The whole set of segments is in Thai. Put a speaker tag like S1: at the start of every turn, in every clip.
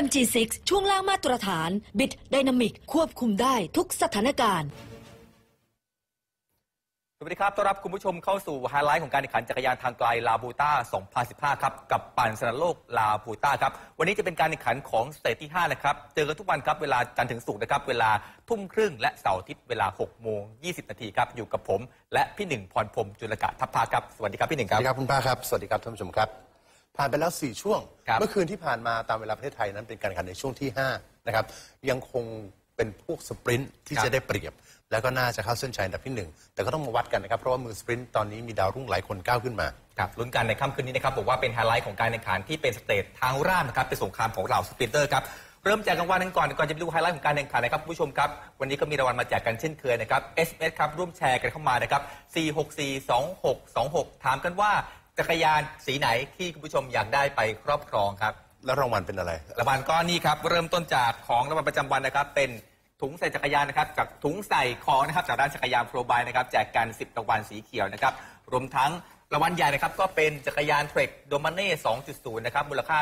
S1: AMG6 ช่วงล่างมาตรฐาน บิดไดนามิก ควบคุมได้ทุกสถานการณ์
S2: สวัสดีครับต้อนรับคุณผู้ชมเข้าสู่ไฮไลท์ของการแข่งขันจักรยานทางไกลลาบูต้า 2015 ครับ กับปั่นสนามโลกลาบูต้าครับ วันนี้จะเป็นการแข่งขันของสเตจที่ 5 นะครับ เจอกันทุกวันครับ เวลาจันทร์ถึงศุกร์นะครับ เวลาทุ่มครึ่งและเสาร์อาทิตย์เวลา6โมง20นาทีครับ อยู่กับผม และพี่หนึ่งพรพรหมจุลกะทัพพาครับ สวัสดีครับพี่หนึ่ง
S3: ส
S2: ค
S3: วั
S2: รับ
S3: สดีครับคุณป้าครับ สวัสดีครับท่านผู้ชมครับ ผ่านไปแล้ว 4 ช่วง
S2: ครับ
S3: เมื่อคืนที่ผ่านมาตามเวลาประเทศไทยนั้นเป็นการแข่งขันในช่วงที่5นะครับยังคงเป็นพวกสปรินต์ที่
S2: ครับ
S3: จะได้เปรียบ แล้วก็น่าจะเข้าเส้นชัยอันดับที่1แต่ก็ต้องมาวัดกันนะครับเพราะว่ามือสปรินต์ตอนนี้มีดาวรุ่งหลายคนก้าวขึ้นมา
S2: ครับลุ้นกันในค่ำคืนนี้นะครับบอกว่าเป็นไฮไลท์ของการแข่งขันที่เป็นสเตจทางราบนะครับเป็นสงครามของเราสปรินเตอร์ครับเริ่มแจกรางวัลกันก่อนก่อนจะไปดูไฮไลท์ของการแข่งขันนะครับคุณผู้ชมครับวันนี้ก็มีรางวัลมาแจกกันเช่นเคยนะครับ SMS ครับร่วมแชร์กันเข้ามานะครับ4642626 ถามกันว่า จักรยานสีไหนที่คุณผู้ชมอยากได้ไปครอบครองครับ
S3: แล้วรางวัลเป็นอะไร
S2: รางวัลก็นี่ครับ เริ่มต้นจากของรางวัลประจำวันนะครับ เป็นถุงใส่จักรยานนะครับจากถุงใส่ของนะครับจากร้านจักรยานโปรบายนะครับแจกกัน 10รางวัลสีเขียวนะครับ รวมทั้งรางวัลใหญ่นะครับ ก็เป็นจักรยานเทรคโดมาเน่ 2.0 นะครับ มูลค่า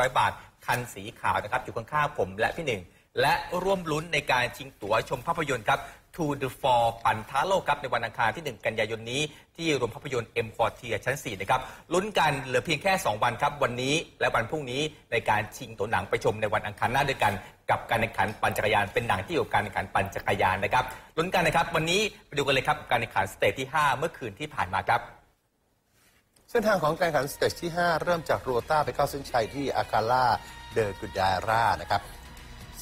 S2: 42,500 บาท คันสีขาวนะครับ อยู่ข้างๆผมและพี่หนึ่ง และร่วมลุ้นในการชิงตั๋วชมภาพยนตร์ครับ To the Four ปันท้าโลกครับในวันอังคารที่ 1 กันยายนนี้ ที่โรงภาพยนตร์ M Quartier ชั้น 4 นะครับ ลุ้นกันเหลือเพียงแค่ 2 วันครับ วันนี้และวันพรุ่งนี้ในการชิงตัวหนังไปชมในวันอังคารหน้าด้วยกันกับการแข่งขันปั่นจักรยานเป็นหนังที่เกี่ยวกับการแข่งขันปั่นจักรยานนะครับลุ้นกันนะครับ วันนี้ไปดูกันเลยครับการแข่งขันสเตจที่ 5 เมื่อคืนที่ผ่านมาครับ
S3: เส้นทางของการแข่งขันสเตจที่ 5 เริ่มจากโรต้าไปเข้าเส้นชัยที่อาคาล่าเดอร์กุดาร่านะครับ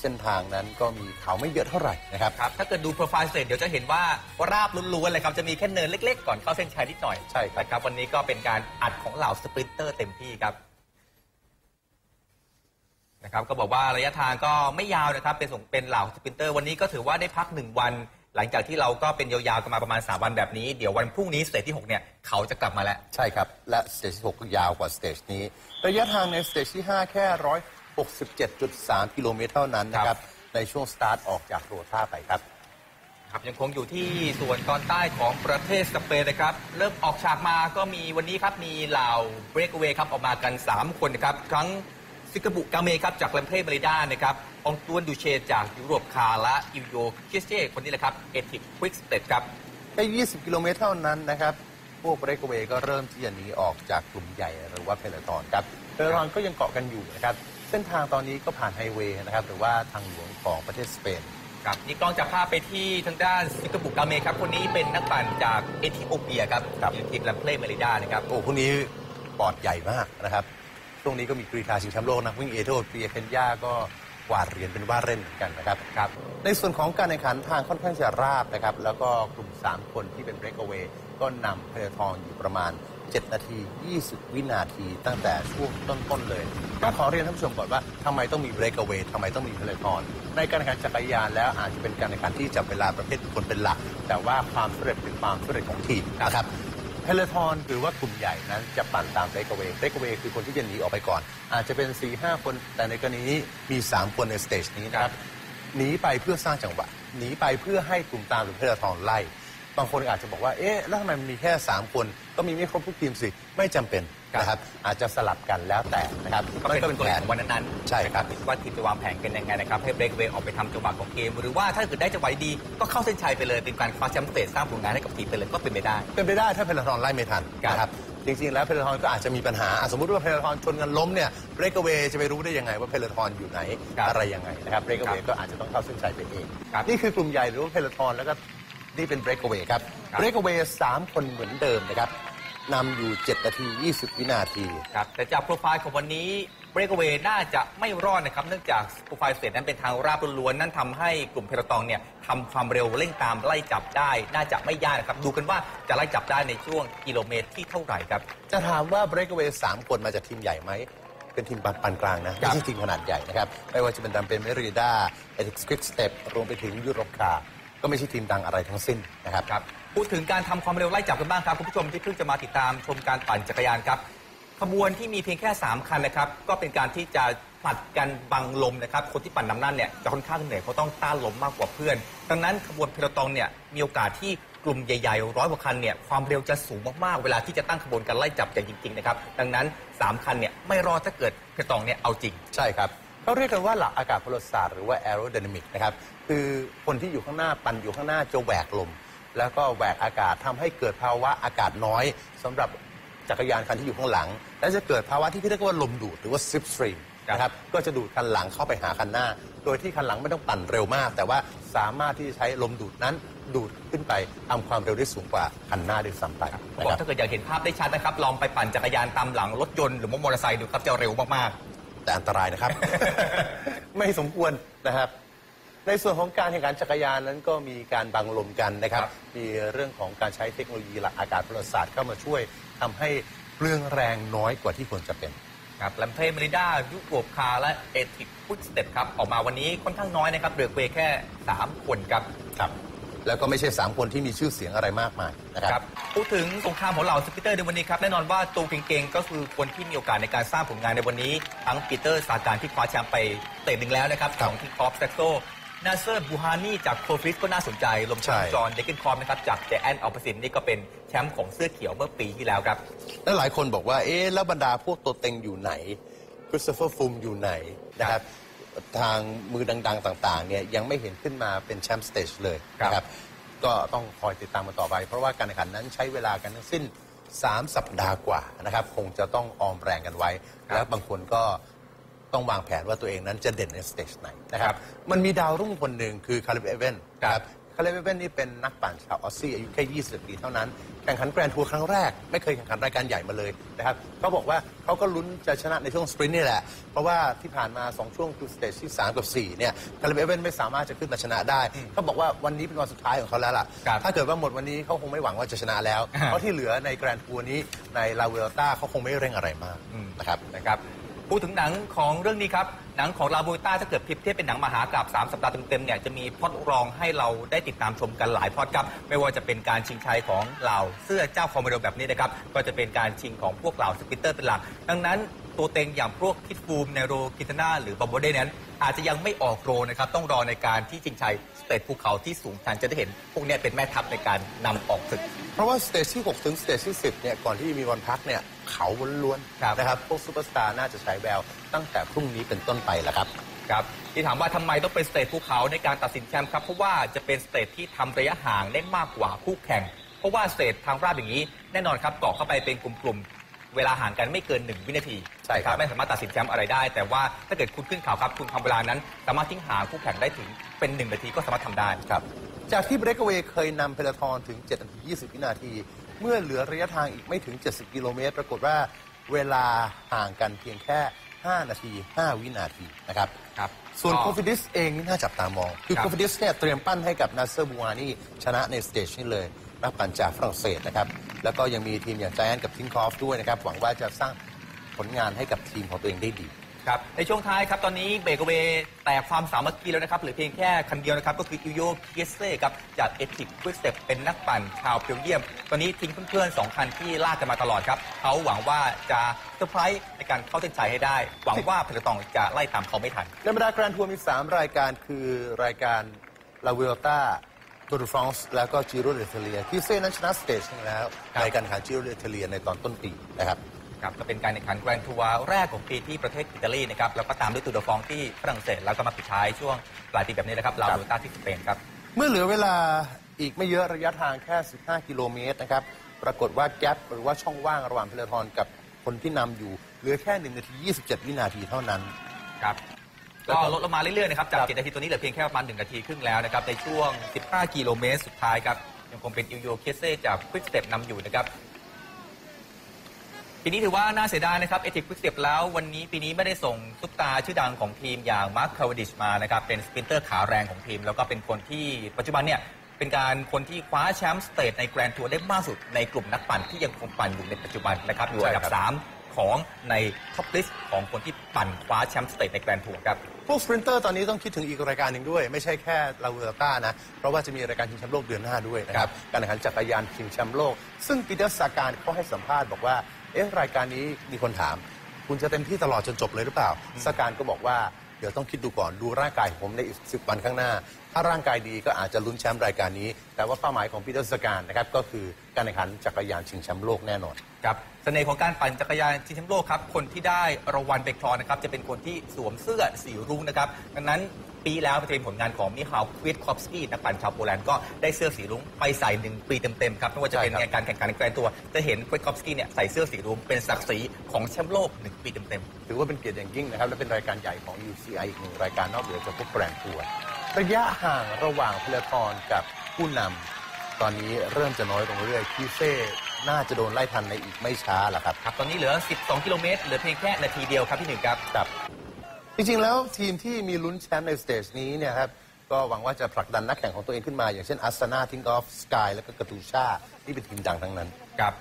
S3: เส้นทางนั้นก็มีเขาไม่เยอะเท่าไหร่นะครับ
S2: ครับ ถ้าเกิดดูโปรไฟล์เสร็จเดี๋ยวจะเห็นว่าราบล้วนๆเลยครับ จะมีแค่เนินเล็กๆ ก่อนเข้าเส้นชัยนิดหน่อย
S3: ใช่ครับ
S2: นะครับ วันนี้ก็เป็นการอัดของเหล่าสปรินเตอร์เต็มที่ครับ นะครับ ก็บอกว่าระยะทางก็ไม่ยาวนะครับ เป็นส่งเป็นเหล่าสปรินเตอร์ วันนี้ก็ถือว่าได้พักหนึ่งวัน หลังจากที่เราก็เป็นยาวๆกันมาประมาณ 3 วันแบบนี้ เดี๋ยววันพรุ่งนี้สเตจที่ 6 เนี่ยเขาจะกลับมาแล้ว
S3: ใช่ครับ และสเตจที่6ก็ยาวกว่าสเตจนี้ ระยะทางในสเตจที่ 5 แค่ 167.3 กิโลเมตรเท่านั้นนะค
S2: ครั
S3: รับบในช่วงสตาร์ทออกจากโรต้าไปครับ
S2: ครับยังคงอยู่ที่ส่วนตอนใต้ของประเทศสเปนนะครับ เริ่มออกฉากมาก็มีวันนี้ครับ มีเหล่าเบรกเวย์ครับ ออกมากัน 3 คนนะครับ ทั้งซิกาบุกาเมครับ จากลัมเพลเบริด้านะครับองตวนดูเชจากยุโรปคาร์และอิวโยคิสเช่คนนี้แหละครับเอทิกควิกสเตทครับ
S3: แค่20 กิโลเมตรเท่านั้นนะครับ พวกเบรกเวย์ก็เริ่มที่จะหนีออกจากกลุ่มใหญ่หรือว่าเพลทอนครับเพลทอนก็ยังเกาะกันอยู่นะครับ เส้นทางตอนนี้ก็ผ่านไฮเวย์นะครับหรือว่าทางหลวงของประเทศสเปน
S2: ครับนี่กล้องจับภาพไปที่ทางด้านซิกาบุกาเมครับ คนนี้เป็นนักปั่นจากเอธิโอเปียครับ
S3: ครับ
S2: อยู่ทีมลัมเพลเบริด้านะครับ
S3: โอ้พวกนี้ปอดใหญ่มากนะครับช่วงนี้ก็มีกรีธาชิงแชมป์โลกนะวิ่งเอโธเปียเคนยาก็กวาดเหรียญเป็นว่าเล่นเหมือนกันนะครับ
S2: ครับ
S3: ในส่วนของการแข่งขันทางค่อนข้างจะราบนะครับ แล้วก็กลุ่ม 3 คนที่เป็นเบรกเวย์ก็นำเพลทองอยู่ประมาณ 7 นาที 20 วินาทีตั้งแต่ช่วงต้น ๆ เลยต้องขอเรียนท่านผู้ชมก่อนว่าทำไมต้องมีเบรกเวย์ทำไมต้องมีเพลทอนในการแข่งขันจักรยานแล้วอาจจะเป็นการแข่งขันที่จับเวลาประเภทบุคคลเป็นหลัก แต่ว่าความสำเร็จเป็นความสำเร็จของทีมนะครับเพลทอนหรือว่ากลุ่มใหญ่นั้นจะปั่นตามเบรกเวย์เบรกเวย์คือคนที่จะหนีออกไปก่อน อาจจะเป็น 4 5 คน แต่ในกรณีนี้มี 3 คนในสเตจนี้นะครับหนีไปเพื่อสร้างจังหวะหนีไปเพื่อให้กลุ่มตามหรือเพลทอนไล่ บางคนอาจจะบอกว่า เอ๊ะ แล้วทำไมมันมีแค่ 3 คน ก็มีไม่ครบทุกทีมสิ ไม่จำเป็นนะครับ อาจจะสลับกันแล้วแต่นะครับ
S2: ก็เป็น
S3: ก็
S2: ตัวเลขของวันนั้นๆ
S3: ใช่ครับ
S2: ว่าทีมจะวางแผนเป็นยังไงนะครับ ให้เบรกเวย์ออกไปทำจังหวะของเกม หรือว่าถ้าเกิดได้จังหวะดีๆก็เข้าเส้นชัยไปเลย เป็นการคว้าแชมป์สเตจสร้างผลงานให้กับทีมไปเลยก็เป็นไปได้
S3: เป็นไปได้ถ้าเพลทอนไล่ไม่ทัน
S2: ครับ
S3: นะครับ จริงๆ แล้วเพลทอนก็อาจจะมีปัญหาอะสมมติว่าเพลทอนชนกันล้มเนี่ยเบรกเวย์จะไปรู้ได้ยังไงว่าเพลทอนอยู่ไหน
S2: ครับ
S3: อะไรยังไงนะครับเบรก
S2: ค
S3: เว
S2: รั
S3: ย์
S2: บ
S3: ก็อาจจะต้องเข้าเส้นชัยไปเอง
S2: ครับ
S3: นี่คือกลุ่มใหญ่หรือว่าเพลทอนแล้วก็ นี่เป็นเบรกเวย์ครับ
S2: ครับ
S3: เบรกเวย์สามคนเหมือนเดิมนะครับนำอยู่ 7 นาที 20 วินาที
S2: ครับแต่จากโปรไฟล์ของวันนี้เบรกเวย์น่าจะไม่รอดนะครับ เนื่องจากโปรไฟล์เสร็จนั้นเป็นทางราบล้วนๆนั่นทำให้กลุ่มเพลตองเนี่ยทำความเร็วเร่งตามไล่จับได้ น่าจะไม่ยากนะครับ ดูกันว่าจะไล่จับได้ในช่วงกิโลเมตรที่เท่าไหร่ครับ
S3: จะถามว่าเบรกเวย์สามคนมาจากทีมใหญ่ไหม เป็นทีมปานกลางนะ ไม่ใช่ทีมขนาดใหญ่นะครับ ไม่ว่าจะเป็นดัมเป็นเมริด้าเอลิกสควิกสเต็ปรวมไปถึงยุโรปคาร์ ก็ไม่ใช่ทีมดังอะไรทั้งสิ้นนะครับ
S2: ครับพูดถึงการทำความเร็วไล่จับกันบ้างครับคุณผู้ชมที่เพิ่งจะมาติดตามชมการปั่นจักรยานครับขบวนที่มีเพียงแค่ 3 คันนะครับ ก็เป็นการที่จะผลัดกันบังลมนะครับ คนที่ปั่นนำหน้าเนี่ยจะค่อนข้างเหนื่อยเพราะต้องต้านลมมากกว่าเพื่อน ดังนั้นขบวนเพลตองเนี่ยมีโอกาสที่กลุ่มใหญ่ๆร้อยกว่าคันเนี่ยความเร็วจะสูงมากๆ เวลาที่จะตั้งขบวนการไล่จับอย่างจริงๆนะครับ ดังนั้น 3 คันเนี่ยไม่รอดถ้าเกิดเพลตองเนี่ยเอาจริง
S3: ใช่ครับ เขาเรียกกันว่าหลักอากาศพลศาสตร์หรือว่า aerodynamic นะครับ คือคนที่อยู่ข้างหน้าปั่นอยู่ข้างหน้าจะแหวกลม แล้วก็แหวกอากาศทำให้เกิดภาวะอากาศน้อยสำหรับจักรยานคันที่อยู่ข้างหลัง และจะเกิดภาวะที่เรียกว่าลมดูดหรือว่า slipstream
S2: ครับ
S3: นะครับก็จะดูดคันหลังเข้าไปหาคันหน้า โดยที่คันหลังไม่ต้องปั่นเร็วมาก แต่ว่าสามารถที่จะใช้ลมดูดนั้นดูดขึ้นไปทำความเร็วได้สูงกว่าคันหน้าด้วยซ้ำไป
S2: บอกถ้าเกิดอยากเห็นภาพได้ชัดนะครับ ลองไปปั่นจักรยานตามหลังรถยนต์หรือมอเตอร์ไซค์ดูครับจะเร็วมาก
S3: แต่อันตรายนะครับ ไม่สมควรนะครับ ในส่วนของการแข่งขันจักรยานนั้นก็มีการบังลมกันนะครับ
S2: ครับ
S3: มีเรื่องของการใช้เทคโนโลยีหลักอากาศพลศาสตร์เข้ามาช่วยทำให้เปลืองแรงน้อยกว่าที่ควรจะเป็น
S2: ๆครับแลมเพลเมริด้ายุโรปคาร์และเอทิกพุทสเต็ปครับ ออกมาวันนี้ค่อนข้างน้อยนะครับเดือกเวย์แค่ 3 คนครับ
S3: ครับ แล้วก็ไม่ใช่ 3 คนที่มีชื่อเสียงอะไรมากมายนะค
S2: ครั
S3: รั
S2: บบพูดถึงสงครามของเหล่าสปิเตอร์ในวันนี้ครับ แน่นอนว่าตัวเก่งๆ ก็คือคนที่มีโอกาสในการสร้างผลงานในวันนี้ ทั้งปีเตอร์สาการที่คว้าแชมป์ไปเตะหนึ่งแล้วนะครับ
S3: ครั
S2: ข
S3: บ
S2: องทีคอฟแซกโซนาเซอร์บูฮานีจากโคฟิสก็น่าสนใจรวม
S3: ใช่
S2: ถึงจอห์นเดกินคอมนะครับจากเจแอนอัลปาสินนี่ก็เป็นแชมป์ของเสื้อเขียวเมื่อปีที่แล้วครับ
S3: และหลายคนบอกว่าเอ๊ะแล้วบรรดาพวกตัวเต็งอยู่ไหนคริสโตเฟอร์ฟูมอยู่ไหนนะครับ ทางมือดัง ๆ ต่างๆเนี่ยยังไม่เห็นขึ้นมาเป็นแชมป์สเตจเลย
S2: ครับ
S3: นะครับก็ต้องคอยติดตามกันต่อไป เพราะว่าการแข่งขันนั้นใช้เวลากันทั้งสิ้น 3 สัปดาห์กว่านะครับ คงจะต้องออมแรงกันไว้ แล้วบางคนก็ต้องวางแผนว่าตัวเองนั้นจะเด่นในสเตจไหนนะครับ มันมีดาวรุ่งคนหนึ่งคือคาริบเอเวนนะครับ คาริบเอเวนนี่เป็นนักปั่นชาวออสซี่อายุแค่ 20 ปีเท่านั้น แข่งขันแกรนด์ทัวร์ครั้งแรก ไม่เคยแข่งขันรายการใหญ่มาเลยนะครับเขาบอกว่าเขาก็ลุ้นจะชนะในช่วงสปรินต์นี่แหละ เพราะว่าที่ผ่านมา 2 ช่วงคือสเตจที่ 3 กับ 4 เนี่ยคาริบเอเวนไม่สามารถจะขึ้นมาชนะได้เขาบอกว่าวันนี้เป็นวันสุดท้ายของเขาแล้วล่ะ
S2: ครับ
S3: ถ้าเกิดว่าหมดวันนี้เขาคงไม่หวังว่าจะชนะแล้ว
S2: อ่า
S3: เพราะที่เหลือในแกรนด์ทัวร์นี้ในลาเวลต้าเขาคงไม่เร่งอะไรมาก
S2: อืม
S3: นะครับ
S2: นะครับ พูดถึงหนังของเรื่องนี้ครับ หนังของลาบูต้าถ้าเกิดเทียบเทียบเป็นหนังมหากราบ3สัปดาห์เต็มๆเนี่ยจะมีพอดรองให้เราได้ติดตามชมกันหลายพอดครับไม่ว่าจะเป็นการชิงชัยของเหล่าเสื้อเจ้าคอมโมโดแบบนี้นะครับก็จะเป็นการชิงของพวกเหล่าสปิตเตอร์เป็นหลัก ดังนั้นตัวเต็งอย่างพวกคิดฟูมเนโรกิตนาหรือบัมโบเดนั้นอาจจะยังไม่ออกโรนะครับต้องรอในการที่ชิงชัยสเตจภูเขาที่สูงชันจะได้เห็นพวกนี้เป็นแม่ทัพในการนำออกศึก
S3: ราะว่าสเตจที่6ถึงสเตจที่10เนี่ยก่อนที่จะมีวันพักเนี่ยเขาล้วน
S2: ครับ
S3: ๆนะครับพวกซูเปอร์สตาร์น่าจะฉายแววตั้งแต่พรุ่งนี้เป็นต้นไปแล้วครับ
S2: ครับที่ถามว่าทำไมต้องเป็นสเตจภูเขาในการตัดสินแชมป์ครับ เพราะว่าจะเป็นสเตจที่ทำระยะห่างได้มากกว่าคู่แข่ง เพราะว่าสเตจทางราบอย่างนี้แน่นอนครับเกาะเข้าไปเป็นกลุ่มๆเวลาห่างกันไม่เกิน 1 วินาที
S3: ใช่ครับ
S2: ไม่สามารถตัดสินแชมป์อะไรได้ แต่ว่าถ้าเกิดคุณขึ้นเขาครับคุณทำเวลานั้น สามารถทิ้งห่างคู่แข่งได้ถึงเป็น 1 นาทีก็สามารถทำได้
S3: ครับ จากที่เบรกเวย์เคยนำเพลทอนถึง 7 นาที 20 วินาที เมื่อเหลือระยะทางอีกไม่ถึง 70 กิโลเมตร ปรากฏว่าเวลาห่างกันเพียงแค่ 5 นาที 5 วินาทีนะครับ
S2: ครับ
S3: ส่วน
S2: ก็
S3: โคฟิดิสเองนี่น่าจับตามอง คือ
S2: ครับ
S3: โคฟิดิสเนี่ยเตรียมปั้นให้กับนาเซอร์บูวานี่ชนะในสเตจนี้เลย นักปั่นจากฝรั่งเศสนะครับ แล้วก็ยังมีทีมอย่างไจแอนกับทิงคอฟด้วยนะครับ หวังว่าจะสร้างผลงานให้กับทีมของตัวเองได้ดี
S2: ครับในช่วงท้ายครับตอนนี้เบรกเวย์แต่ความสามัคคีแล้วนะครับเหลือเพียงแค่คันเดียวนะครับก็คืออิโยเคียเซ่ครับจากเอทิกควิสเตปเป็นนักปั่นชาวเบลเยียม ตอนนี้ทิ้งเพื่อนๆสองคันที่ลากกันมาตลอดครับเขาหวังว่าจะเซอร์ไพรส์ในการเข้าเส้นชัยให้ได้ หวังว่าเพลตองจะไล่ตามเขาไม่ทัน
S3: ในบรรดาแกรนด์ทัวร์มี 3 รายการคือรายการลาเวลต้าตูร์ฟรองส์แล้วก็จิโรเดเทเลียที่เซ่นั้นชนะสเตจหนึงแล้ว
S2: ครับ
S3: ในการแข่งขันจิโรเดเทเลียในตอนต้นปีนะครับ
S2: ครับก็เป็นการแข่งขันแกรนด์ทัวร์แรกของปีที่ประเทศอิตาลีนะครับแล้วก็ตามด้วยตูดฟองที่ฝรั่งเศสแล้วก็มาปิดท้ายช่วงปลายปีแบบนี้นะครับลา
S3: ครับ
S2: โรต้าที่สเปนครับ
S3: เมื่อเหลือเวลาอีกไม่เยอะระยะทางแค่ 15 กิโลเมตรนะครับปรากฏว่าแกลบหรือว่าช่องว่างระหว่างเพลทอนกับคนที่นำอยู่เหลือแค่1นาที27 วินาทีเท่านั้น
S2: ครับ
S3: แล้ว
S2: ก็
S3: ก็
S2: ลดลงมาเรื่อยๆนะครับจาก
S3: ครับ
S2: 7นาทีตัวนี้เหลือเพียงแค่ประมาณ1นาทีครึ่งแล้วนะครับในช่วง 15 กิโลเมตรสุดท้ายครับยังคงเป็นอิลโยเคเซ่จากควิกสเต็ปนำอยู่นะครับ ปีนี้ถือว่าน่าเสียดายนะครับเอทิกควิกสเต็ปแล้ววันนี้ปีนี้ไม่ได้ส่งซุปตาชื่อดังของทีมอย่างมาร์คคาวดิชมานะครับเป็นสปรินเตอร์ขาแรงของทีม แล้วก็เป็นคนที่ปัจจุบันเนี่ยเป็นการคนที่คว้าแชมป์สเตทในแกรนด์ทัวร์ได้มากสุดในกลุ่มนักปั่นที่ยังคงปั่นอยู่ในปัจจุบันนะครับอยู่อันดับ
S3: ใช่ครับ
S2: สามของในท็อปลิสต์ของคนที่ปั่นคว้าแชมป์สเตทในแกรนด์ทัวร์ครับ
S3: พวกสปรินเตอร์ตอนนี้ต้องคิดถึงอีกรายการหนึ่งด้วย ไม่ใช่แค่ลาเวลต้านะ เพราะว่าจะมีรายการชิงแชมป์โลกเดือนหน้าด้วยนะครับ การแข่งขันจักรยานชิงแชมป์โลก ซึ่งปีเตอร์สาการเขาให้สัมภาษณ์บอกว่า เอ๊ะรายการนี้มีคนถาม คุณจะเต็มที่ตลอดจนจบเลยหรือเปล่าสาการก็บอกว่าเดี๋ยวต้องคิดดูก่อนดูร่างกายของผมในอีกสิบวันข้างหน้า ถ้าร่างกายดีก็อาจจะลุ้นแชมป์รายการนี้ แต่ว่าเป้าหมายของปีเตอร์สการนะครับก็คือการแข่งขันจักรยานชิงแชมป์โลกแน่นอน
S2: ครับเสน่ห์ของการปั่นจักรยานชิงแชมป์โลกครับคนที่ได้รางวัลไปครองนะครับจะเป็นคนที่สวมเสื้อสีรุ้งนะครับดังนั้น ปีแล้วจะเป็นผลงานของมิฮาลควิดคอฟสกี้นักปั่นชาวโปแลนด์ก็ได้เสื้อสีรุ้งไปใส่หนึ่งปีเต็มๆครับไม่ว่าจะเป็น
S3: ใช่ครับ
S2: งานการแข่งขันในแกรนด์ตัว จะเห็นควิดคอฟสกี้เนี่ยใส่เสื้อสีรุ้งเป็นศักดิ์ศรีของแชมป์โลกหนึ่งปีเต็มๆ
S3: ถือว่าเป็นเกียรติอย่างยิ่งนะครับและเป็นรายการใหญ่ของ UCI อีกหนึ่งรายการนอกเหนือจากพวกแกรนด์ทัวร์ระยะห่างระหว่างพลทรกับผู้นำตอนนี้เริ่มจะน้อยลงเรื่อยๆคีเซ่น่าจะโดนไล่ทันในอีกไม่ช้าแหละครับ
S2: ครับ ตอนนี้เหลือ 12 กิโลเมตรเหลือเพียงแค่นาทีเดียวครับพี่หนึ่งครับ
S3: ครับ จริงๆ แล้วทีมที่มีลุ้นแชมป์ในสเตจนี้เนี่ยครับก็หวังว่าจะผลักดันนักแข่งของตัวเองขึ้นมา อย่างเช่นอัสซานาทิงกอฟสกายและก็กาตูชาที่เป็นทีมดังทั้งนั้น
S2: ครับ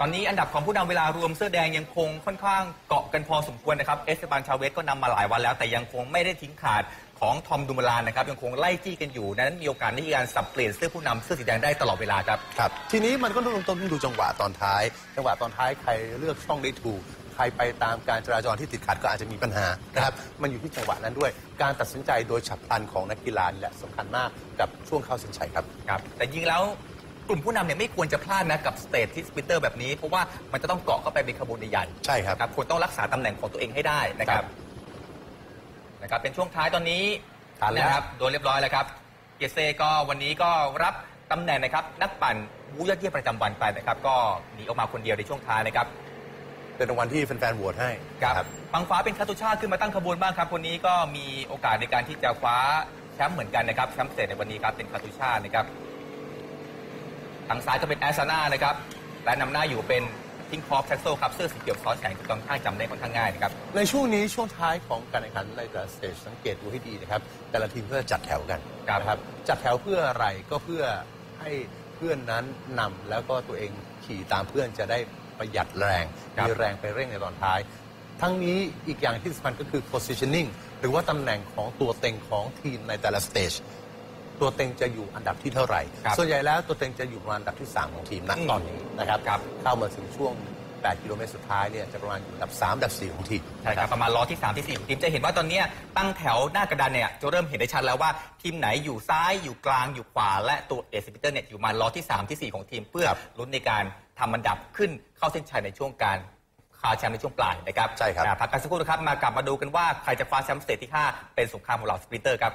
S2: ตอนนี้อันดับของผู้นำเวลารวมเสื้อแดงยังคงค่อนข้างเกาะกันพอสมควรนะครับ เอสเตบานชาเวสก็นำมาหลายวันแล้ว แต่ยังคงไม่ได้ทิ้งขาดของทอมดูมาลานนะครับ ยังคงไล่จี้กันอยู่นั้นมีโอกาสในการสับเปลี่ยนเสื้อผู้นำเสื้อสีแดงได้ตลอดเวลาครับ
S3: ครับทีนี้มันก็ต้องต้องดูจังหวะตอนท้าย จังหวะตอนท้ายใครเลือกช่องได้ถูกใค รไปตามการจราจรที่ติดขัดก็อาจจะมีปัญหานะครับ มันอยู่ที่จังหวะนั้นด้วย การตัดสินใจโดยฉับพลันของนักกีฬานี่แหละสำคัญมากกับช่วงเข้าเส้นชัยครับ
S2: ครับ แต่จริงแล้วกลุ่มผู้นำเนี่ยไม่ควรจะพลาดนะกับสเตทที่สปินเตอร์แบบนี้ เพราะว่ามันจะต้องเกาะเข้าไปเป็นขบวนใหญ่ๆ
S3: ใช่ครับ
S2: ครับควรต้องรักษาตำแหน่งของตัวเองให้ได้นะค
S3: ค
S2: รั
S3: รั
S2: บบนะครับ เป็นช่วงท้ายตอนนี้
S3: ทันแล้ว
S2: นะครับโดนเรียบร้อยแล้วครับ เกยเซก็วันนี้ก็รับตำแหน่งนะครับ นักปั่นบูยอดเยี่ยมประจำวันไปนะครับ ก็หนีออกมาคนเดียวในช่วงท้ายนะครับ
S3: เป็นรางวัลที่แฟนๆโหวตให้
S2: ครับฝั่งขวาเป็นคาตุชาขึ้นมาตั้งขบวนบ้างครับ คนนี้ก็มีโอกาสในการที่จะคว้าแชมป์เหมือนกันนะครับแชมป์เสร็จในวันนี้ครับเป็นคาตุชานะครับทางซ้ายก็เป็นแอสซาน่านะครับและนำหน้าอยู่เป็นทิงคอฟแท็กโซครับเสื้อสีเขียวซ้อนแสงถูกต้องข้างจำได้ค่อนข้างง่ายนะครับ
S3: ในช่วงนี้ช่วงท้ายของการแข่งขันในแต่ละสเตจสังเกตดูให้ดีนะครับ แต่ละทีมเพื่อจัดแถวกัน
S2: ครับ
S3: นะครับจัดแถวเพื่ออะไรก็เพื่อให้เพื่อนนั้นนำแล้วก็ตัวเองขี่ตามเพื่อนจะได้ ประหยัดแรง
S2: ครับ
S3: มีแรงไปเร่งในตอนท้าย ทั้งนี้อีกอย่างที่สำคัญก็คือ positioning หรือว่าตำแหน่งของตัวเต็งของทีมในแต่ละสเตจตัวเต็งจะอยู่อันดับที่เท่าไหร่
S2: ครับ
S3: ส่วนใหญ่แล้วตัวเต็งจะอยู่ประมาณอันดับที่ 3 ของทีมณ
S2: อืม
S3: ตอนนี้นะครับ
S2: ครับ
S3: เข้ามาถึงช่วง 8 กิโลเมตรสุดท้ายเนี่ยจะประมาณอยู่อันดับ3อันดับ 4 ของทีม
S2: ใช่ครับประมาณล้อที่ 3 ที่ 4 ของทีม จะเห็นว่าตอนเนี้ยตั้งแถวหน้ากระดานเนี่ยจะเริ่มเห็นได้ชัดแล้วว่าทีมไหนอยู่ซ้ายอยู่กลางอยู่ขวา และตัวเอสปิเตอร์เนี่ยอยู่มาล้อที่ 3 ที่ 4 ของทีม เพื่อ
S3: ครับ
S2: ลุ้นในการทำอันดับขึ้นเข้าเส้นชัยในช่วงการคว้าแชมป์ในช่วงปลายนะครับ
S3: ใช่ครับ
S2: อ่าพักกันสักครู่นะครับมากลับมาดูกันว่าใครจะคว้าแชมป์สเตจที่5เป็นสงครามของเหล่าสปรินเตอร์ครับ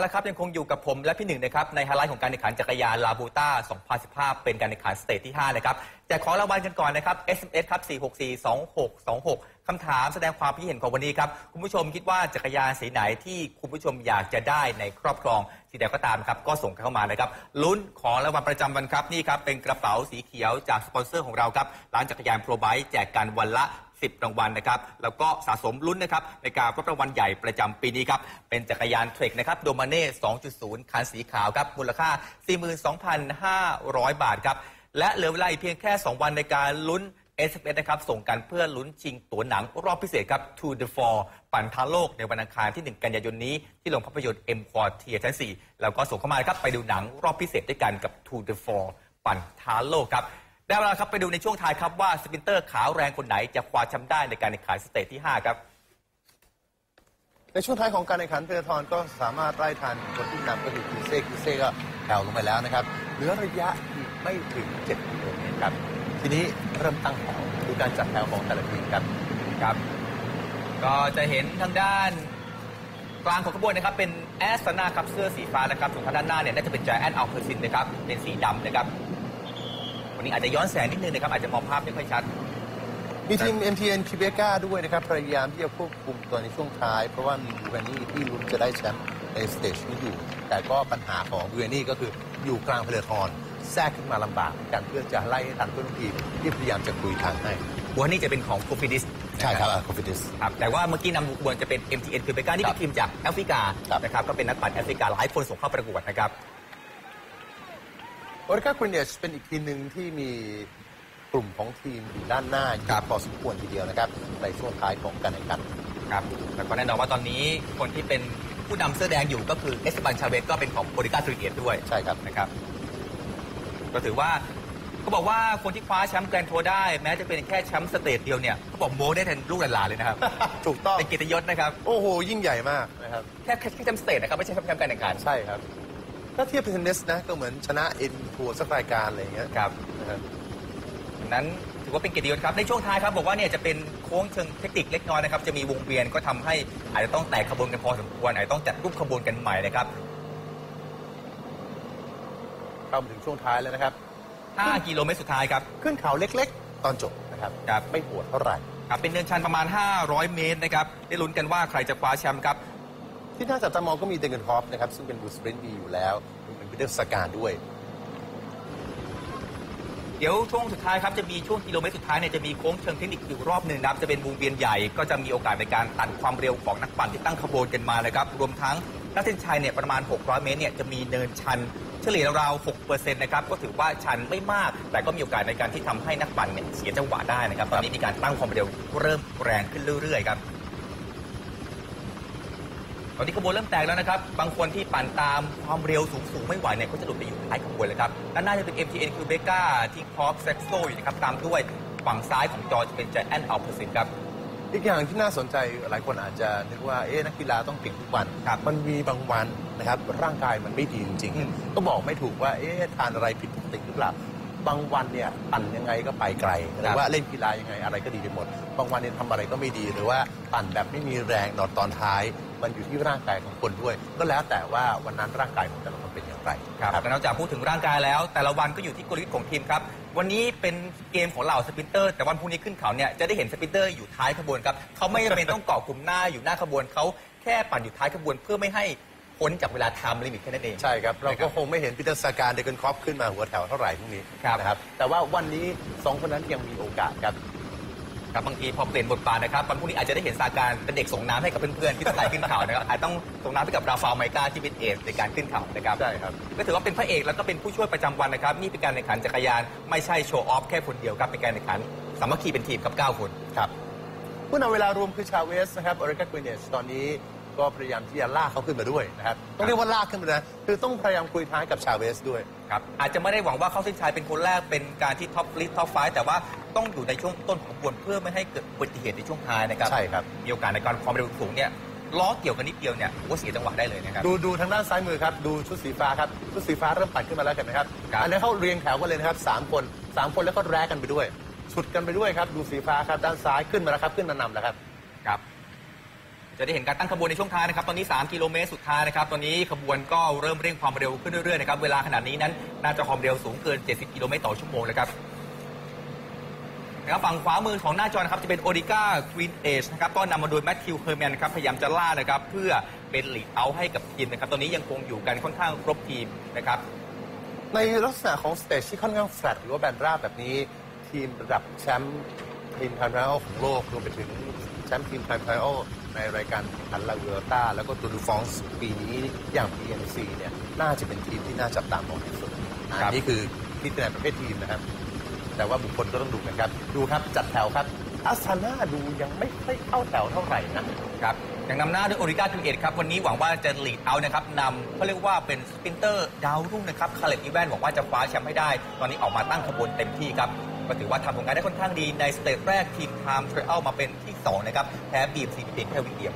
S2: แล้วครับยังคงอยู่กับผมและพี่หนึ่งนะครับในไฮไลท์ของการแข่งขันจักรยานลาบูต้า 2015 เป็นการแข่งขันสเตจที่ 5 นะครับแจกของรางวัลกันก่อนนะครับ SMS ครับ 4642626 คำถามแสดงความคิดเห็นของวันนี้ครับ คุณผู้ชมคิดว่าจักรยานสีไหนที่คุณผู้ชมอยากจะได้ในครอบครองสีแดงก็ตามครับ ก็ส่งเข้ามานะครับลุ้นของรางวัลประจำวันครับนี่ครับเป็นกระเป๋าสีเขียวจากสปอนเซอร์ของเราครับร้านจักรยานโปรไบแจกกันวันละ 10 รางวัลนะครับ แล้วก็สะสมลุ้นนะครับในการรับรางวัลใหญ่ประจำปีนี้ครับ เป็นจักรยานเทรคนะครับโดมาเน่ 2.0 คันสีขาวครับ มูลค่า 42,500 บาทครับ และเหลือเวลาอีกเพียงแค่ 2 วันในการลุ้น s อ s นะครับ ส่งกันเพื่อลุ้นชิงตั๋วหนังรอบพิเศษครับ To the Four ปั่นท้าโลกในวันอังคารที่ 1 กันยายนนี้ ที่โรงภาพยนตร์ M Quartier ชั้น 4 แล้วก็ส่งเข้ามาครับ ไปดูหนังรอบพิเศษด้วยกันกับ To the Four ปั่นท้าโลกครับ ได้เวลาครับไปดูในช่วงท้ายครับว่าสปรินเตอร์ขาวแรงคนไหนจะคว้าแชมป์ได้ในการแข่งขันสเตจที่ 5 ครับ
S3: ในช่วงท้ายของการแข่งขันเทเลทอนก็สามารถไล่ทันคนที่นำก็คือคิเซ่คิเซ่ก็แผ่วลงไปแล้วนะครับเหลือระยะอีกไม่ถึง7กิโลเมตรครับ ทีนี้เริ่มตั้งแถวดูการจัดแถวของแต่ละทีมครับ
S2: ครับ ก็จะเห็นทางด้านกลางของขบวนนะครับเป็นแอสตันาครับเสื้อสีฟ้านะครับส่วนทางด้านหน้าเนี่ยน่าจะเป็น g จแอนอัลเพอร์ซินนะครับเป็นสีดำนะครับ วันนี้อาจจะย้อนแสงนิดนึงนะครับอาจจะมองภาพไม่ค่อยชัด
S3: มีทีม MTN คิเบกาด้วยนะครับ พยายามที่จะควบคุมตัวในช่วงท้าย เพราะว่ามีบูเวนี่ที่ลุ้นจะได้แชมป์ในสเตจนี้อยู่ แต่ก็ปัญหาของบูเวนี่ก็คืออยู่กลางเพลทอนแทรกขึ้นมาลำบากกันเพื่อจะไล่ให้ทันเพื่อนร่วมทีมที่พยายามจะคุยทางให้
S2: วันนี้จะเป็นของโคฟิดิส
S3: ใช่ครับโคฟิดิส
S2: ครับแต่ว่าเมื่อกี้นำขบวนจะเป็น MTN คือเบก้านี่
S3: ค
S2: เป็
S3: รับ
S2: นทีมจากแอฟริกา
S3: ครับ
S2: นะครับก็เป็นนักปั่นแอฟริกาหลายคนส่งเข้าประกวดนะครับ
S3: โอริกาควินเนชเป็นอีกทีมหนึ่งที่มีกลุ่มของทีมอยู่ด้านหน้าอยู่
S2: ครับ
S3: พอสมควรทีเดียวนะครับ ในช่วงท้ายของการแข่งขัน
S2: ครับแล้วก็แน่นอนว่าตอนนี้คนที่เป็นผู้นำเสื้อแดงอยู่ก็คือเอสบันชาเวสก็เป็นของโอริกาทรีเอด้วย
S3: ใช่ครับ
S2: นะครับ ก็ถือว่าเขาบอกว่าคนที่คว้าแชมป์แกรนด์ทัวร์ได้แม้จะเป็นแค่แชมป์สเตจเดียวเนี่ยเขาบอกโมได้แทนลูกหลานๆเลยนะครับ
S3: ถูกต้อง
S2: เป็นเกียรติยศนะครับ
S3: โอ้โห ยิ่งใหญ่มากนะครับ
S2: แค่แค่แชมป์สเตจนะครับ ไม่ใช่แชมป์การแข่งขัน
S3: ใช่ครับ ถ้าเทียบเป็นเทนนิสนะก็เหมือนชนะเอ็นทัวร์สักรายการอะไรอย่างเงี้ย
S2: ครับ
S3: นะครับ
S2: นั้นถือว่าเป็นเกียรติยศครับ ในช่วงท้ายครับบอกว่าเนี่ยจะเป็นโค้งเชิงเทคนิคเล็กน้อยนะครับ จะมีวงเวียนก็ทำให้อาจจะต้องแตกขบวนกันพอสมควรอาจจะต้องจัดรูปขบวนกันใหม่นะครับ
S3: เข้ามาถึงช่วงท้ายแล้วนะครับ
S2: 5 กิโลเมตรสุดท้ายครับ
S3: ขึ้นเขาเล็กๆ ตอนจบนะครับ
S2: ครับ
S3: ไม่ปวดเท่าไหร่
S2: ครับเป็นเนินชันประมาณ 500 เมตรนะครับ ได้ลุ้นกันว่าใครจะคว้าแชมป์ครับ
S3: ที่น่าจับตามองก็มีเดนเกนฮอฟนะครับซึ่งเป็นบูสปรินดีอยู่แล้วรวมถึงพีเตอร์สการด้วย
S2: เดี๋ยวช่วงสุดท้ายครับจะมีช่วงกิโลเมตรสุดท้ายเนี่ยจะมีโค้งเชิงเทคนิคอยู่รอบหนึ่งนะครับจะเป็นวงเวียนใหญ่ก็จะมีโอกาสในการตัดความเร็วของนักปั่นที่ตั้งขบวนกันมาเลยครับรวมทั้งน้าเส้นชัยเนี่ยประมาณ 600 เมตรเนี่ยจะมีเนินชันเฉลี่ยราวๆ6%นะครับก็ถือว่าชันไม่มาก แต่ก็มีโอกาสในการที่ทำให้นักปั่นเนี่ยเสียจังหวะได้นะครับตอนนี้มีการตั้งความเร็วเริ่มแรงขึ้นเรื่อยๆครับ อนนี้ขบวนเริ่มแตกแล้วนะครับ บางคนที่ปั่นตามความเร็วสูงๆไม่ไหวเนี่ยก็จะหลุดไปอยู่ท้ายขบวนเลยครับ ด้านหน้าจะเป็น MTN q b e c a ที่ครอฟเซ็กโซอยู่นะครับ ตามด้วยฝั่งซ้ายของจอจะเป็น Giant a l p e r s i n ครับ
S3: อีกอย่างที่น่าสนใจหลายคนอาจจะนึกว่าเอ๊ะนักกีฬาต้องเก่งทุกวัน
S2: ครับ
S3: มันมีบางวันนะครับร่างกายมันไม่ดีจริง
S2: อืม
S3: ๆก็บอกไม่ถูกว่าเอ๊ะทานอะไรผิดปกติหรือเปล่าบางวันเนี่ยปั่นยังไงก็ไปไกลหรือว่าเล่นกีฬายังไงอะไรก็ดีไปหมด บางวันเนี่ยทำอะไรก็ไม่ดีหรือว่าปั่นแบบไม่มีแรงตอนตอนท้าย มันอยู่ที่ร่างกายของคนด้วย ก็แล้วแต่ว่าวันนั้นร่างกายของแต่ละคนเป็นอย่างไร
S2: ครับและนอกจากพูดถึงร่างกายแล้ว แต่ละวันก็อยู่ที่กลยุทธ์ของทีมครับวันนี้เป็นเกมของเหล่าสปรินเตอร์ แต่วันพรุ่งนี้ขึ้นเขาเนี่ยจะได้เห็นสปรินเตอร์อยู่ท้ายขบวนครับเขาไม่จำเป็นต้องเกาะกลุ่มหน้าอยู่หน้าขบวนเขาแค่ปั่นอยู่ท้ายขบวนเพื่อไม่ให้พ้นจากเวลาไทม์ลิมิตแค่นั้นเอง
S3: ใช่ครับ เรา
S2: นะค
S3: ก็
S2: รับ
S3: คงไม่เห็นปีเตอร์สกาเดเกนครอปขึ้นมาหัวแถวเท่าไหร่พรุ่งนี้
S2: ครับ
S3: นะครับแต่ว่าวันนี้สองคนนั้นยังมีโอกาสครับ
S2: ครับบางทีพอเปลี่ยนบทบาทนะครับวันพรุ่งนี้อาจจะได้เห็นซาการเป็นเด็กส่งน้ำให้กับเพื่อนๆที่ต้องการขึ้นเขานะครับอาจต้องส่งน้ำให้กับราฟาลไมกาที่เป็นเอสในการขึ้นเขานะครับ
S3: ใช่ครับ
S2: ก็ถือว่าเป็นพระเอกแล้วก็เป็นผู้ช่วยประจำวันนะครับนี่เป็นการแข่งขันจักรยานไม่ใช่โชว์ออฟแค่คนเดียวครับเป็นการแข่งขันสามัคคีเป็นทีมครับ9คน
S3: ครับ ผู้นำเวลารวมคือชาเวสนะครับออริกาควินเนชตอนนี้ ก็พยายามที่จะลากเขาขึ้นมาด้วยนะครับต้องเรียกว่าลากขึ้นมานะคือต้องพยายามคุยท้ายกับชาเวสด้วย
S2: ครับอาจจะไม่ได้หวังว่าเข้าเส้นชัยเป็นคนแรกเป็นการที่ท็อปลิสท็อปไฟแต่ว่าต้องอยู่ในช่วงต้นของขบวนเพื่อไม่ให้เกิดอุบัติเหตุในช่วงท้ายนะครับ
S3: ใช่ครับ
S2: มีโอกาสในการความเร็วสูงเนี่ยล้อเกี่ยวกันนิดเดียวเนี่ยว่าเสียจังหวะได้เลยนะครับ
S3: ดูดูทางด้านซ้ายมือครับดูชุดสีฟ้าครับชุดสีฟ้าเริ่มปัดขึ้นมาแล้วกันนะครับ
S2: ครับ
S3: อันนี้เขาเรียงแถวกันเลยนะครับสามคนสามคนแล้วก็แรกกันไปด้วยฉุดกันไปด้วยครับ ดูสีฟ้าครับด้านซ้ายขึ้นมาแล้วครับขึ้นมานำแล้วครับ
S2: ครับ จะได้เห็นการตั้งขบวนในช่วงท้ายนะครับ ตอนนี้ 3 กิโลเมตรสุดท้ายนะครับ ตอนนี้ขบวนก็เริ่มเร่งความเร็วขึ้นเรื่อยๆนะครับ เวลาขนาดนี้นั้นน่าจะความเร็วสูงเกิน 70 กิโลเมตรต่อชั่วโมงเลยครับนะครับฝั่งขวามือของหน้าจอนะครับจะเป็นโอริก้ากรีนเอชนะครับก็นำมาโดยแมทธิวเฮอร์แมนครับพยายามจะล่านะครับเพื่อเป็นลีดเอาให้กับทีมนะครับตอนนี้ยังคงอยู่กันค่อนข้างครบทีมนะครับ
S3: ในลักษณะของสเตจที่ค่อนข้างแฟลตหรือว่าแบนราบแบบนี้ ทีมระดับแชมป์ทีมไทม์ไทรอัลของโลกรวมไปถึงแชมป์ทีมไทม์ไทรอัล ในรายการแข่งขันลาเวลต้าแล้วก็ตูดูฟองส์ปีนี้อย่าง PNC เนี่ยน่าจะเป็นทีมที่น่าจับตามองที่สุด
S2: ครั
S3: อั
S2: บ
S3: นนี้คือที่ในประเภททีมนะครับ แต่ว่าบุคคลก็ต้องดูกันครับ ดูครับจัดแถวครับอาซาน่าดูยังไม่ค่อยเข้าแถวเท่าไหร่นะ
S2: ครับยังนำหน้าด้วยโอริก้าทูเอ็ดครับ วันนี้หวังว่าจะลีดเอานะครับนำเขาเรียกว่าเป็นสปรินเตอร์ดาวรุ่งนะครับคาเลตอีแวนหวังว่าจะคว้าแชมป์ให้ได้ ตอนนี้ออกมาตั้งขบวนเต็มที่ครับ ก็ถือว่าทำผลงานได้ค่อนข้างดีในสเตจแรกทีมไทม์เทรลมาเป็นที่2นะครับแพ้บีมซีเพียงแค่วิเดียว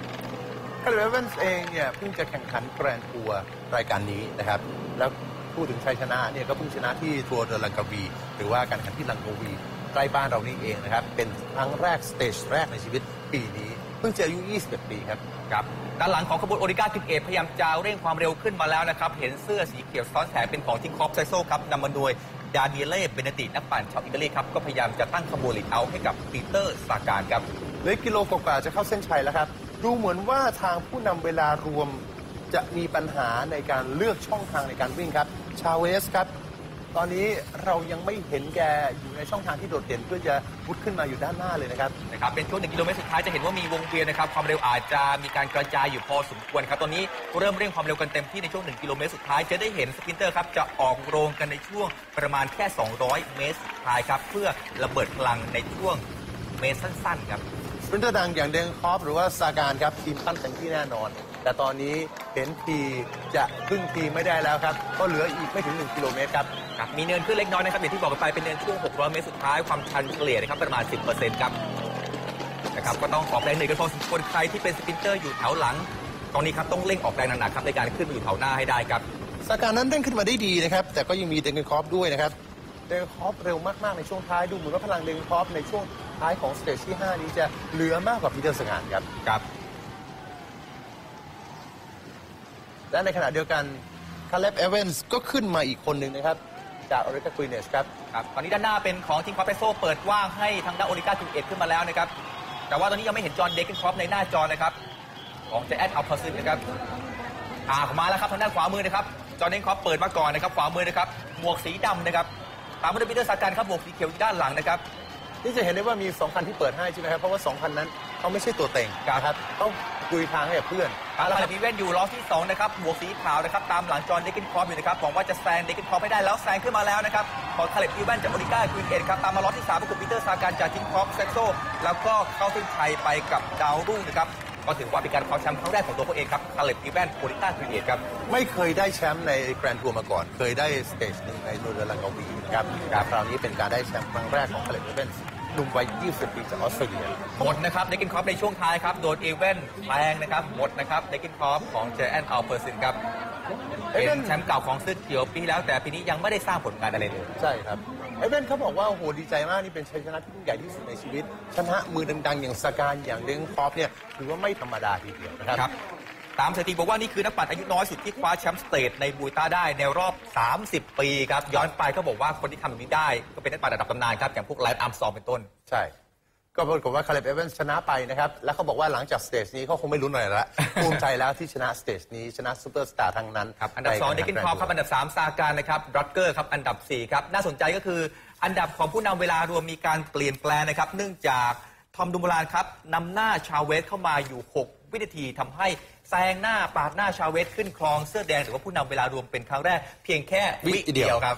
S3: คาร์เวนส์เองเนี่ยเพิ่งจะแข่งขันแกรนด์ทัวร์รายการนี้นะครับแล้วพูดถึงชัยชนะเนี่ยก็เพิ่งชนะที่ทัวร์เดลังกาวี หรือว่าการแข่งขันที่ลังกาวีใกล้บ้านเรานี่เองนะครับ เป็นครั้งแรกสเตจแรกในชีวิตปีนี้ เพิ่งจะอายุ 21 ปีครับ
S2: ครับด้านหลังของขบวนโอริก้าทูเอ็ดพยายามจะเร่งความเร็วขึ้นมาแล้วนะครับ เห็นเสื้อสีเขียวซ้อนแขนเป็นของทีมคอปไซโซครับนำมาโดย ดาเนียเล่เบเนตินักปั่นชาวอิตาลีครับก็พยายามจะตั้งขบวนลีดเอาให้กับปีเตอร์สาการครับ
S3: เหลือกิโลกว่าจะเข้าเส้นชัยแล้วครับ ดูเหมือนว่าทางผู้นำเวลารวมจะมีปัญหาในการเลือกช่องทางในการวิ่งครับ ชาเวสครับ ตอนนี้เรายังไม่เห็นแกอยู่ในช่องทางที่โดดเด่นเพื่อจะพุดขึ้นมาอยู่ด้านหน้าเลยนะครับ
S2: นะครับ เป็นช่วงหนึ่งกิโลเมตรสุดท้ายจะเห็นว่ามีวงเวียนนะครับ ความเร็วอาจจะมีการกระจายอยู่พอสมควรครับ ตอนนี้เริ่มเร่งความเร็วกันเต็มที่ในช่วงหนึ่งกิโลเมตรสุดท้าย จะได้เห็นสปรินเตอร์ครับ จะออกโรงกันในช่วงประมาณแค่ 200 เมตรสุดท้ายครับ เพื่อระเบิดพลังในช่วงเมตรสั้นๆครับ
S3: สปรินเตอร์ดังอย่างเดงคอฟหรือว่าซาการครับทีมขั้นเต็มที่แน่นอน แต่ตอนนี้เห็นทีจะครึ่งทีไม่ได้แล้วครับก็เหลืออีกไม่ถึง 1 กิโลเมตรครับ
S2: ครับมีเนินขึ้นเล็กน้อยนะครับอย่างที่บอกกันไปเป็นเนินช่วง 600 เมตรสุดท้ายความชันเฉลี่ยนะครับประมาณ 10%ครับนะครับก็ต้องขอแรงเหนื่อยกันพอสมควรใครที่เป็นสปรินเตอร์อยู่แถวหลัง ตอนนี้ครับต้องเร่งออกแรงหนักๆครับในการขึ้นมาอยู่แถวหน้าให้ได้ครับ
S3: ซาการนั้นเร่งขึ้นมาได้ดีนะครับ แต่ก็ยังมีเดงคอฟด้วยนะครับเดงคอฟเร็วมากๆในช่วงท้ายดูเหมือนว่าพลังเดงคอฟในช่วงท้ายของสเตจที่ 5 นี้จะเหลือมากกว่าพีเตอร์สงานครับ
S2: ครับ
S3: และในขณะเดียวกันคาเลบเอเวนส์ก็ขึ้นมาอีกคนหนึ่งนะครับ จากออริกาควีเนสครับ
S2: ครับตอนนี้ด้านหน้าเป็นของทีมคอปเปโซเปิดว่างให้ทางด้านโอริก้าทูเอ็ดขึ้นมาแล้วนะครับ แต่ว่าตอนนี้ยังไม่เห็นจอห์นเดกเกนครอปในหน้าจอนะครับ ของเจแอดอัลพาซึนนะครับอ่าออกมาแล้วครับทางด้านขวามือนะครับ จอห์นเดกเกนครอปเปิดมาก่อนนะครับ ขวามือนะครับ หมวกสีดำนะครับ ตามมาด้วยปีเตอร์ซาการครับ หมวกสีเขียวอยู่ด้านหลังนะครับ
S3: นี่จะเห็นได้ว่ามี 2 คันที่เปิดให้ใช่ไหมครับ เพราะว่า 2 คันนั้น เขาไม่ใช่ตัวเต็ง
S2: ครับ
S3: นะครับต้องคุยทางให้กับเพื่อน
S2: ทาง
S3: แล้ว
S2: คา
S3: ค
S2: ร์
S3: รับ
S2: บีเวนอยู่ล้อที่2นะครับหมวกสีขาวนะครับตามหลังจอห์นเดกเกนครอปอยู่นะครับหวังว่าจะแซงเดกเกนครอปให้ได้แล้วแซงขึ้นมาแล้วนะครับของคาร์บีเวนจากโอริก้าควีนเอ็ดครับตามมาล้อที่3เป็นคุณปีเตอร์ซาการจากทีมครอปเซ็กโซแล้วก็เข้าเส้นชัยไปกับดาวรุ่งนะครับก็ถือว่าเป็นการคว้าแชมป์ครั้งแรกของตัวเขาเองครับคาร์บีเวนโอริก้าควีนเอ็ดครับ
S3: ไม่เคยได้แชมป์ในแกรนด์ทัวร์มาก่อน เคยได้สเตจหนึ่งในนูเรลังกาวีนะครับแต่คราวนี้เป็นการได้แชมป์ครั้งแรกของคาเลบเวน หนุ่มวัย 20 ปีจากออสเตรเลีย
S2: หมดนะครับเดกินครอปในช่วงท้ายครับโดนเอเวนแปลงนะครับหมดนะครับเดกินครอปของเจแอนอัลเปอร์ซินครับ
S3: เอ
S2: เป็
S3: เว่
S2: น
S3: น
S2: แชมป์เก่าของเสื้อเขียวปีที่แล้ว แต่ปีนี้ยังไม่ได้สร้างผลงานอะไรเลย
S3: ใช่ครับเอเวนเขาบอกว่าโอ้โหดีใจมาก นี่เป็นชัยชนะที่ยิ่งใหญ่ที่สุดในชีวิต ชนะมือดังๆ อย่างสการอย่างเดงคอฟเนี่ยถือว่าไม่ธรรมดาทีเดียวนะครับ
S2: ครับ ตามสถิติบอกว่านี่คือนักปั่นอายุน้อยสุดที่คว้าแชมป์สเตทในบูต้าได้ในรอบ 30 ปีครับ ย้อนไปเขาบอกว่าคนที่ทำแบบนี้ได้ ก็เป็นนักปั่นระดับตำนานครับ อย่างพวกไลฟ์อาร์มสตรองเป็นต้น
S3: ใช่ ก็ปรากฏว่าคาเลบเอเวนชนะไปนะครับ แล้วเขาบอกว่าหลังจากสเตจนี้เขาคงไม่ลุ้นอะไรแล้วภูมิใจแล้วที่ชนะสเตจนี้ชนะซูเปอร์สตาร์ทั้งนั้น
S2: ครับอันดับ2เด
S3: ใกิ
S2: นครอปครับอันดับ3ซาการนะครับรัตเกอร์ครับอันดับ4ครับน่าสนใจก็คืออันดับของผู้นำเวลารวมมีการเปลี่ยนแปลงนะครับเนื่องจากทอมดูมูลานครับนำหน้าชาวเวสเข้ามาอยู่ 6 วินาทีทำให้ แซงหน้าปาดหน้าชาวเวสขึ้นครองเสื้อแดงหรือว่าผู้นำเวลารวมเป็นครั้งแรก เพียงแค่วิเดียวครับ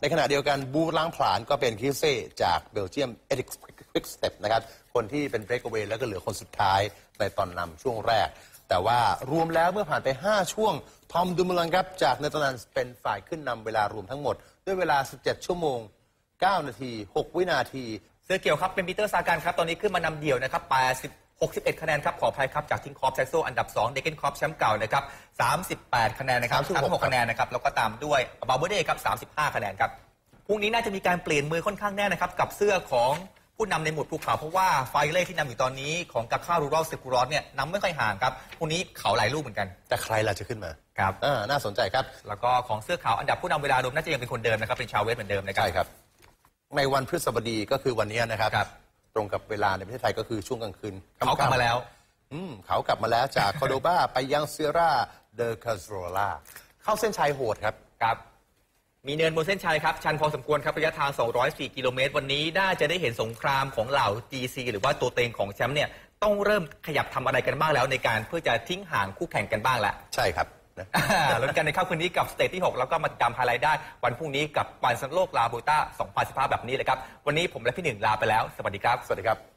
S3: ในขณะเดียวกันบูล้างผลาญก็เป็นคิเซ่จากเบลเยียมเอริกควิกสเต็ปนะครับ คนที่เป็นเบรก a เว y แล้วก็เหลือคนสุดท้ายในตอนนำช่วงแรก แต่ว่ารวมแล้วเมื่อผ่านไป 5 ช่วง ทอมดูมูลันครับจากเนเธอร์แลนด์เป็นฝ่ายขึ้นนำเวลารวมทั้งหมด ด้วยเวลา 17 ชั่วโมง 9 นาที 6 วินาที
S2: เสื้อเขียวครับเป็นปีเตอร์ซาการครับ ตอนนี้ขึ้นมานำเดี่ยวนะครับ80 61 คะแนนครับ ขออภัยครับจากทีมคอปแซกโซอันดับ 2 เดเกนคอปแชมป์เก่านะครับ 38 คะแนนนะครับ
S3: 36
S2: 36คะแนนนะครับ แล้วก็ตามด้วยบาเบอร์เดย์ครับ 35 คะแนนครับ พรุ่งนี้น่าจะมีการเปลี่ยนมือค่อนข้างแน่นะครับ กับเสื้อของผู้นำในหมวดภูเขาเพราะว่าไฟเล่ที่นำอยู่ตอนนี้ของกาคารูรัลเซกูรอสเนี่ยนำไม่ค่อยห่างครับพรุ่งนี้เขาหลายลูกเหมือนกัน
S3: แต่ใครล่ะจะขึ้นมา
S2: ครับ
S3: อ่าน่าสนใจครับ
S2: แล้วก็ของเสื้อขาวอันดับผู้นำเวลารวมน่าจะยังเป็นคนเดิมนะครับเป็นชาวเวสเหมือนเดิมนะครับ
S3: ใช่ครับในวันพฤหัสบดีก็คือวันนี้นะครับ
S2: ครับ
S3: ตรงกับเวลาในประเทศไทยก็คือช่วงกลางคืน
S2: เขากลับมาแล้ว
S3: อืมเขากลับมาแล้วจากคอโดบาไปยังเซียร่าเดอคาโรลาเข้าเส้นชัยโหดครับ
S2: ครับมีเนินบนเส้นชัยครับ ชันพอสมควรครับระยะทาง 204 กิโลเมตร วันนี้น่าจะได้เห็นสงครามของเหล่า GC หรือว่าตัวเต็งของแชมป์เนี่ย ต้องเริ่มขยับทำอะไรกันบ้างแล้วในการเพื่อจะทิ้งห่างคู่แข่งกันบ้างแล้ว
S3: ใช่ครับ นะ
S2: ลุ้นกันในค่ำคืนนี้กับสเตจที่ 6 แล้วก็มาติดตามไฮไลท์ได้ วันพรุ่งนี้กับวันสันโลกลาโบต้า 2015 แบบนี้เลยครับ วันนี้ผมและพี่หนึ่งลาไปแล้ว สวัสดีครับ
S3: สวัสดีครับ